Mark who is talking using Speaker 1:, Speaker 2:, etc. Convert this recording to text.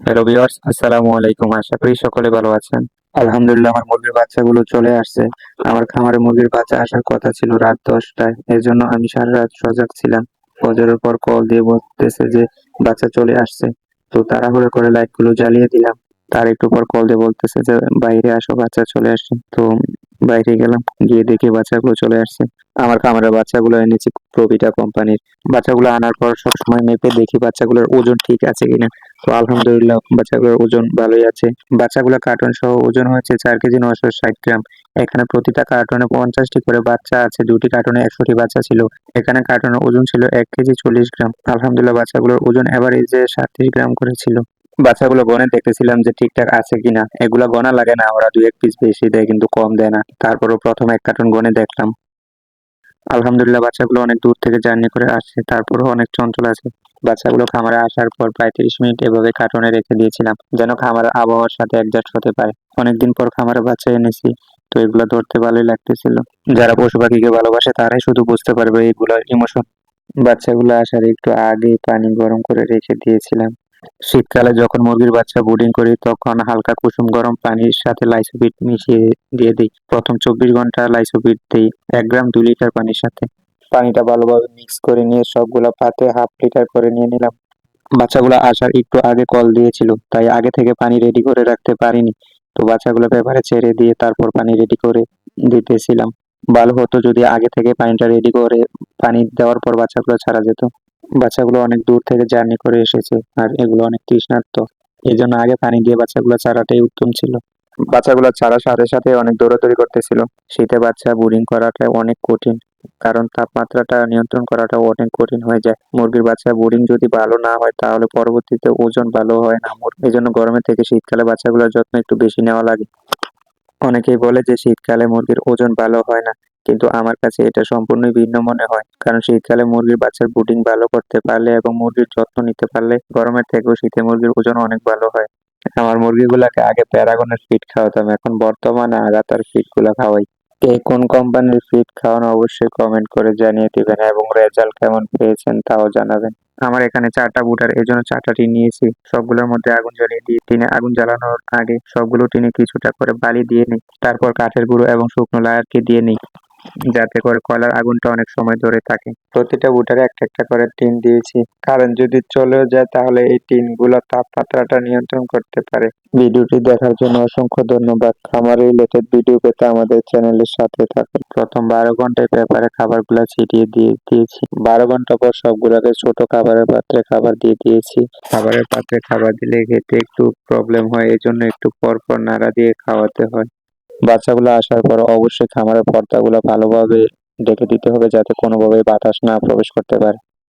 Speaker 1: Hello viewers আসসালামু আলাইকুম। আশা করি সকলে ভালো আছেন। আলহামদুলিল্লাহ, আমার মুরগির বাচ্চাগুলো চলে আসছে। আমার খামারে মুরগির বাচ্চা আসার কথা ছিল রাত দশটায়। এর জন্য আমি সারা রাত সজাগ ছিলাম। ফজরের পর কল দিয়ে বলতেছে যে বাচ্চা চলে আসছে। তো তাড়াহুড়ো করে লাইটগুলো জ্বালিয়ে দিলাম। তার একটু পর কল দিয়ে বলতেছে যে বাইরে আসো, বাচ্চা চলে আসছে। তো বাইরে গেলাম, গিয়ে দেখি বাচ্চাগুলো চলে আসছে। আমার খামারের বাচ্চাগুলো এনেছি প্রবিটা কোম্পানির। বাচ্চাগুলো আনার পর সবসময় মেপে দেখি বাচ্চাগুলোর ওজন ঠিক আছে কিনা। তো আলহামদুলিল্লাহ বাচ্চাগুলোর ওজন ভালোই আছে। বাচ্চাগুলো কার্টন সহ ওজন হয়েছে চার কেজি নশো ষাট গ্রাম। এখানে প্রতিটা কার্টনে পঞ্চাশটি করে বাচ্চা আছে, দুটি কার্টনে একশোটি বাচ্চা ছিল। এখানে কার্টনের ওজন ছিল এক কেজি চল্লিশ গ্রাম। আলহামদুলিল্লাহ বাচ্চাগুলোর ওজন এভারেজে সাতত্রিশ গ্রাম করে ছিল। বাচ্চাগুলো গনে দেখতেছিলাম যে ঠিকঠাক আছে কিনা। এগুলা গনা লাগে না, ওরা দু এক পিস বেশি দেয় কিন্তু কম দেয় না। তারপরও প্রথম এক কার্টন গনে দেখলাম। আলহামদুলিল্লাহ, বাচ্চাগুলো অনেক দূর থেকে জার্নি করে আসছে, তারপরও অনেক চঞ্চল আছে। বাচ্চাগুলো খামারে আসার পর প্রায় তিরিশ মিনিট এভাবে কার্টনে রেখে দিয়েছিলাম, যেন খামার আবহাওয়ার সাথে অ্যাডজাস্ট হতে পারে। অনেকদিন পর খামারে বাচ্চা এনেছি, তো এগুলো ধরতে ভালোই লাগতেছিল। যারা পশু পাখিকে ভালোবাসে, তারাই শুধু বুঝতে পারবে এগুলোর ইমোশন বাচ্চাগুলো আসার একটু আগে পানি গরম করে রেখে দিয়েছিলাম। শীতকালে যখন মুরগির বাচ্চা বুডিং করি, তখন হালকা কুসুম গরম পানির সাথে লাইসোবিট মিশিয়ে দিয়ে দিই। প্রথম চব্বিশ ঘণ্টা লাইসোবিট দিই এক গ্রাম দুই লিটার পানির সাথে। পানিটা ভালোভাবে মিক্স করে নিয়ে সবগুলো পাতে হাফ লিটার করে নিয়ে নিলাম। বাচ্চাগুলো আসার একটু আগে কল দিয়েছিল, তাই আগে থেকে পানি রেডি করে রাখতে পারিনি। তো বাচ্চাগুলো পেপারে ছেড়ে দিয়ে তারপর পানি রেডি করে দিতেছিলাম। ভালো হতো যদি আগে থেকে পানিটা রেডি করে পানি দেওয়ার পর বাচ্চাগুলো ছাড়া যেত। বাচ্চাগুলো অনেক দূর থেকে জার্নি করে এসেছে আর এগুলো অনেক তৃষ্ণার্ত। এই জন্য আগে পানি দিয়ে বাচ্চাগুলো ছাড়াটাই উত্তম ছিল। বাচ্চাগুলো ছাড়ার সাথে সাথে অনেক দৌড়াদৌড়ি করতেছিল। শীতে বাচ্চা বোরিং করাটা অনেক কঠিন, কারণ তাপমাত্রাটা নিয়ন্ত্রণ করাটা অনেক কঠিন হয়ে যায়। মুরগির বাচ্চা বোরিং যদি ভালো না হয়, তাহলে পরবর্তীতে ওজন ভালো হয় না এই জন্য গরমের থেকে শীতকালে বাচ্চাগুলোর যত্ন একটু বেশি নেওয়া লাগে। অনেকেই বলে যে শীতকালে মুরগির ওজন ভালো হয় না। কিন্তু আমার কাছে এটা সম্পূর্ণই ভিন্ন মনে হয়। কারণ শীতকালে মুরগির বাচ্চার ব্রুডিং ভালো করতে পারলে এবং মুরগির যত্ন নিতে পারলে গরমের থেকেও শীতে মুরগির ওজন অনেক ভালো হয়। আমার মুরগিগুলাকে আগে প্যারাগনের ফিড খাওয়াতাম, এখন বর্তমানে আগাতার ফিডগুলা খাওয়াই। কে কোন কোম্পানির ফিড খাওয়ানো অবশ্যই কমেন্ট করে জানিয়ে দিবেন এবং রেজাল্ট কেমন পেয়েছেন তাও জানাবেন। আমার এখানে চারটা বুটার এই জন্য চারটা টিন নিয়েছি। সবগুলোর মধ্যে আগুন জ্বালিয়ে দিয়ে টিনে আগুন জ্বালানোর আগে সবগুলো টিনে কিছুটা করে বালি দিয়ে নিই। তারপর কাঠের গুঁড়ো এবং শুকনো লায়ারকে দিয়ে নিই। যাতে করে কয়লার আগুনটা অনেক সময় ধরে থাকে। প্রতিটা বুটারে একটা একটা করে টিন দিয়েছি। কারণ যদি চলেও যায়, তাহলে এই টিনগুলো তাপমাত্রাটা নিয়ন্ত্রণ করতে পারে। ভিডিওটি দেখার জন্য অসংখ্য ধন্যবাদ। খামার রিলেটেড ভিডিও পেতে আমাদের চ্যানেলের সাথে থাকুন। প্রথম বারো ঘন্টায় পেপারে খাবারগুলো ছিটিয়ে দিয়ে দিয়েছি। বারো ঘণ্টা পর সবগুলোকে ছোট খাবারের পাত্রে খাবার দিয়ে দিয়েছি। খাবারের পাত্রে খাবার দিলে খেতে একটু প্রবলেম হয় এই জন্য একটু পর পর নাড়া দিয়ে খাওয়াতে হয়। বাচ্চাগুলো আসার পর অবশ্যই খামারের পর্দাগুলো ভালোভাবে ঢেকে দিতে হবে যাতে কোনোভাবে বাতাস না প্রবেশ করতে পারে।